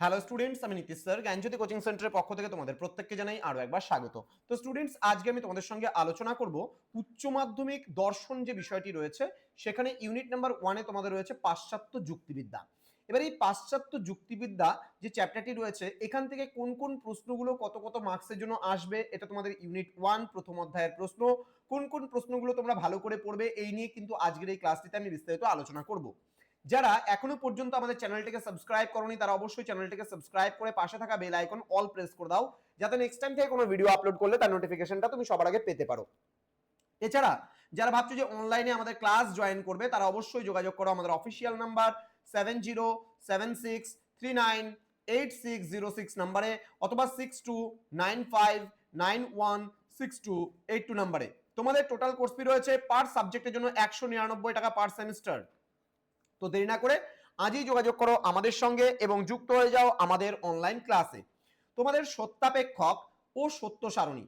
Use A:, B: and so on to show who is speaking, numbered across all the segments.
A: Hello students আমি Nitish sir, জ্ঞানজ্যোতি coaching সেন্টারের পক্ষ থেকে তোমাদের প্রত্যেককে জানাই আরও একবার স্বাগত। তো স্টুডেন্টস আজকে আমি তোমাদের সঙ্গে আলোচনা করব উচ্চ মাধ্যমিক দর্শন যে বিষয়টি রয়েছে, সেখানে ইউনিট নাম্বার ওয়ানে তোমাদের রয়েছে পাশ্চাত্য যুক্তিবিদ্যা। এবার এই পাশ্চাত্য যুক্তিবিদ্যা যে চ্যাপ্টারটি রয়েছে, এখান থেকে কোন কোন প্রশ্নগুলো কত কত মার্কসের জন্য আসবে, এটা তোমাদের ইউনিট ওয়ান প্রথম অধ্যায়ের প্রশ্ন। কোন কোন প্রশ্নগুলো তোমরা ভালো করে পড়বে, এই নিয়ে কিন্তু আজকের এই ক্লাসটিতে আমি বিস্তারিত আলোচনা করব। যারা এখনও পর্যন্ত আমাদের চ্যানেলটিকে সাবস্ক্রাইব করনি, তারা অবশ্যই চ্যানেলটিকে সাবস্ক্রাইব করে পাশে থাকা বেল আইকন অল প্রেস করে দাও, যাতে নেক্সট টাইম থেকে কোনো ভিডিও আপলোড করলে তার নোটিফিকেশনটা তুমি সবার আগে পেতে পারো। এছাড়া, যারা ভাবছ যে অনলাইনে আমাদের ক্লাস জয়েন করবে, তারা অবশ্যই যোগাযোগ করো আমাদের official number seven zero seven six three nine eight six zero six নাম্বারে অথবা six two nine five nine one six two eight two নাম্বারে তোমাদের টোটাল কোর্স ফি রয়েছে পার সাবজেক্টের জন্য একশো নিরানব্বই টাকা পার সেমিস্টার তো দেরি না করে আজই যোগাযোগ করো আমাদের সঙ্গে এবং যুক্ত হয়ে যাও আমাদের অনলাইন ক্লাসে তোমাদের সত্যাপেক্ষক ও সত্য সারণী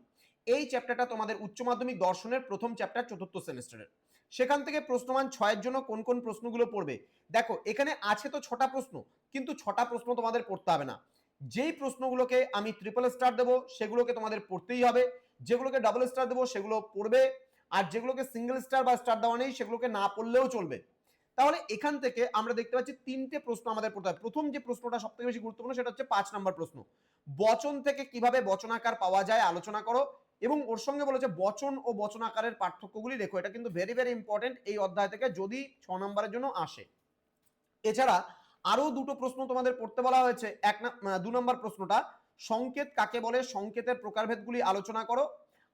A: এই চ্যাপ্টারটা তোমাদের উচ্চ মাধ্যমিক দর্শনের প্রথম চ্যাপ্টার চতুর্থ সেমিস্টারের সেখান থেকে প্রশ্নমান ছয়ের জন্য কোন কোন প্রশ্নগুলো পড়বে? দেখো, এখানে আছে তো ছটা প্রশ্ন, কিন্তু ছটা প্রশ্ন তোমাদের পড়তে হবে না। যেই প্রশ্নগুলোকে আমি ট্রিপল স্টার দেবো, সেগুলোকে তোমাদের পড়তেই হবে। যেগুলোকে ডাবল স্টার দেবো, সেগুলো পড়বে। আর যেগুলোকে সিঙ্গেল স্টার বা স্টার দেওয়া নেই, সেগুলোকে না পড়লেও চলবে। তাহলে এখান থেকে আমরা দেখতে পাচ্ছি তিনটে প্রশ্ন আমাদের পড়তে হবে। প্রথম যে প্রশ্নটা সব থেকে বেশি গুরুত্বপূর্ণ সেটা হচ্ছে পাঁচ নাম্বার প্রশ্ন। বচন থেকে কীভাবে বচনাকার পাওয়া যায় আলোচনা করো এবং ওর সঙ্গে বলেছে বচন ও বচনাকারের পার্থক্যগুলি রেখো এটা কিন্তু ভেরি ভেরি ইম্পর্টেন্ট এই অধ্যায় থেকে যদি ছ নম্বরের জন্য আসে। এছাড়া আরও দুটো প্রশ্ন তোমাদের পড়তে বলা হয়েছে। এক দু নম্বর প্রশ্নটা, সংকেত কাকে বলে? সংকেতের প্রকারভেদগুলি আলোচনা করো।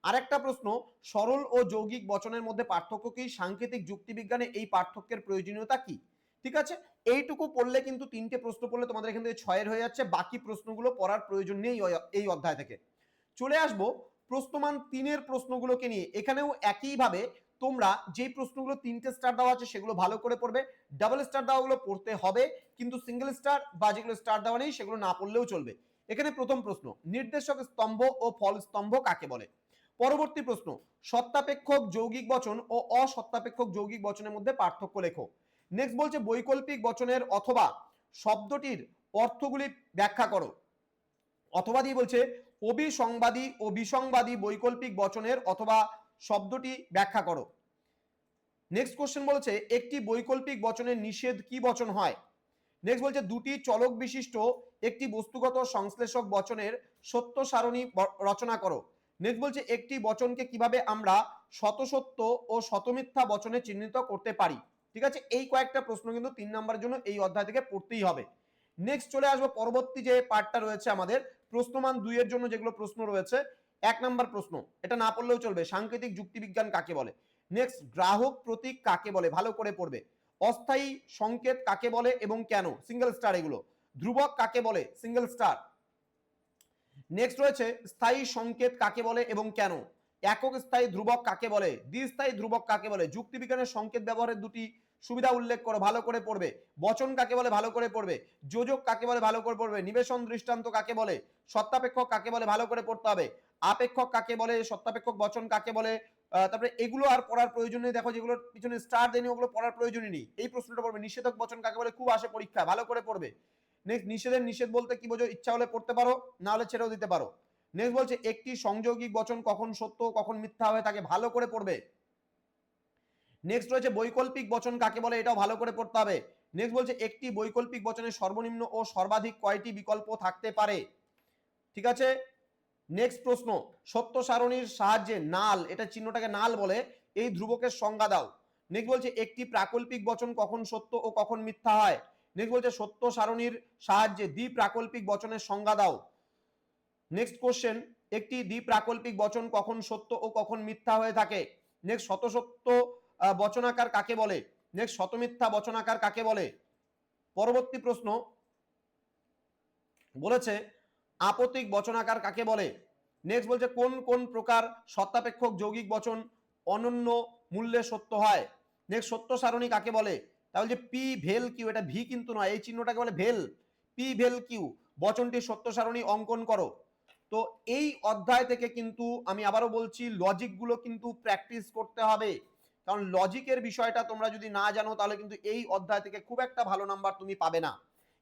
A: আরেকটা প্রশ্ন, সরল ও যৌগিক বচনের মধ্যে পার্থক্য কি? সাংকেতিক যুক্তিবিজ্ঞানে এই পার্থক্যের প্রয়োজনীয়তা কি? ঠিক আছে? এইটুকু পড়লে কিন্তু তিনটে প্রশ্ন পড়লে তোমাদের এখান থেকে ছয়ের হয়ে যাচ্ছে। বাকি প্রশ্নগুলো পড়ার প্রয়োজন নেই এই অধ্যায় থেকে। চলে আসব প্রশ্নমান তিনের প্রশ্নগুলোকে নিয়ে। এখানেও একইভাবে তোমরা যেই প্রশ্নগুলো তিনটে স্টার দেওয়া আছে সেগুলো ভালো করে পড়বে। ডাবল স্টার দেওয়াগুলো পড়তে হবে, কিন্তু সিঙ্গেল স্টার বা যেগুলো স্টার দেওয়া নেই সেগুলো না পড়লেও চলবে। এখানে প্রথম প্রশ্ন, নির্দেশক স্তম্ভ ও ফল স্তম্ভ কাকে বলে? পরবর্তী প্রশ্ন, সত্তাপেক্ষক যৌগিক বচন ও অসত্তাপেক্ষক যৌগিক বচনের মধ্যে পার্থক্য লেখো। নেক্সট বলছে বৈকল্পিক বচনের অথবা শব্দটির অর্থগুলি ব্যাখ্যা করো। অথবা দিয়ে বলছে অবিসংবাদী ও বিসংবাদী বৈকল্পিক বচনের অথবা শব্দটি ব্যাখ্যা করো। নেক্সট কোশ্চেন বলেছে একটি বৈকল্পিক বচনের নিষেধ কি বচন হয়? নেক্সট বলছে দুটি চলক বিশিষ্ট একটি বস্তুগত সংশ্লেষক বচনের সত্য সারণী রচনা করো। নেক্সট বলছে, একটি বচনকে কীভাবে আমরা শতসত্য ও শতমিথ্যা বচনে চিহ্নিত করতে পারি? ঠিক আছে, এই কয়েকটা প্রশ্ন কিন্তু তিন নম্বরের জন্য এই অধ্যায় থেকে পড়তেই হবে। নেক্সট চলে আসব, পরবর্তী যে পার্টটা রয়েছে আমাদের, প্রশ্নমান দুইয়ের জন্য যেগুলো প্রশ্ন রয়েছে, এক নাম্বার প্রশ্ন, এটা না পড়লেও চলবে, সাংকেতিক যুক্তিবিজ্ঞান কাকে বলে? নেক্সট গ্রাহক প্রতীক কাকে বলে? ভালো করে পড়বে। অস্থায়ী সংকেত কাকে বলে এবং কেন? সিঙ্গেল স্টার এগুলো। ধ্রুবক কাকে বলে? সিঙ্গেল স্টার নেক্সট রয়েছে, স্থায়ী সংকেত কাকে বলে এবং কেন? একক স্থায়ী ধ্রুবক কাকে বলে? দ্বিস্থায়ী ধ্রুবক কাকে বলে? যুক্তিবিজ্ঞানের সংকেত ব্যবহারের দুটি সুবিধা উল্লেখ করো, ভালো করে পড়বে। বচন কাকে বলে? ভালো করে পড়বে। যোজক কাকে বলে? ভালো করে পড়বে। নিবেশন দৃষ্টান্ত কাকে বলে? সত্তাপেক্ষক কাকে বলে? ভালো করে পড়তে হবে। আপেক্ষক কাকে বলে? সত্তাপেক্ষক বচন কাকে বলে? তারপরে এগুলো আর পড়ার প্রয়োজন নেই। দেখো যেগুলোর পিছনে স্টার দেনি ওগুলো পড়ার প্রয়োজনই নেই। এই প্রশ্নটা পড়বে। নিষেধক বচন কাকে বলে? খুব আসে পরীক্ষা ভালো করে পড়বে। নেক্সট নিষেধের নিষেধ বলতে কি বোঝো? ইচ্ছা হলে পড়তে পারো, না হলে ছেড়েও দিতে পারো। নেক্সট বলছে, একটি সংযোগিক বচন কখন সত্য, কখন মিথ্যা হয়ে থাকে ভালো করে পড়বে। নেক্সট রয়েছে, বৈকল্পিক বচন কাকে বলে? এটাও ভালো করে পড়তে হবে। নেক্সট বলছে, একটি বৈকল্পিক বচনের সর্বনিম্ন ও সর্বাধিক কয়টি বিকল্প থাকতে পারে? ঠিক আছে? নেক্সট প্রশ্ন, সত্য সারণীর সাহায্যে নাল, এটা চিহ্নটাকে নাল বলে, এই ধ্রুবকের সংজ্ঞা দাও। নেক্সট বলছে, একটি প্রাকল্পিক বচন কখন সত্য ও কখন মিথ্যা হয়? নেক্সট বলছে সত্য সারণীর সাহায্যে দ্বিপ্রাকল্পিক বচনের সংজ্ঞা দাও। নেক্সট কোশ্চেন একটি দ্বিপ্রাকল্পিক বচন কখন সত্য ও কখন মিথ্যা হয়ে থাকে? নেক্সট শত সত্য বচনাকার কাকে বলে? নেক্সট শতমিথ্যা বচনাকার কাকে বলে? পরবর্তী প্রশ্ন বলেছে আপতিক বচনাকার কাকে বলে? নেক্সট বলছে, কোন কোন প্রকার সত্তাপেক্ষক যৌগিক বচন অনন্য মূল্যে সত্য হয়? নেক্সট সত্য সারণী কাকে বলে? তাহলে যে পি ভেল কিউ এটা ভি কিন্তু নয়, এই চিহ্নটাকে বলে ভেল। পি ভেল কিউ বচনটি সত্য সারণী অঙ্কন করো। তো এই অধ্যায় থেকে কিন্তু আমি আবারও বলছি লজিকগুলো কিন্তু প্র্যাকটিস করতে হবে। কারণ লজিকের বিষয়টা তোমরা যদি না জানো, তাহলে কিন্তু এই অধ্যায় থেকে খুব একটা ভালো নাম্বার তুমি পাবে না।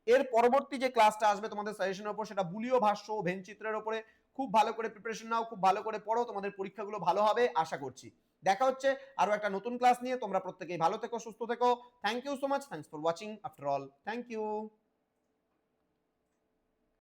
A: এর পরবর্তী যে ক্লাসটা আসবে তোমাদের সাজেশনের উপর, সেটা বুলিও ভাষ্য ভেনচিত্রের উপরে। খুব ভালো করে প্রিপারেশন নাও, খুব ভালো করে পড়ো, তোমাদের পরীক্ষাগুলো ভালো হবে, আশা করছি। দেখা হচ্ছে আরও একটা নতুন ক্লাস নিয়ে। তোমরা প্রত্যেকেই ভালো থেকো, সুস্থ থেকো। Thank you so much thanks for watching after all thank you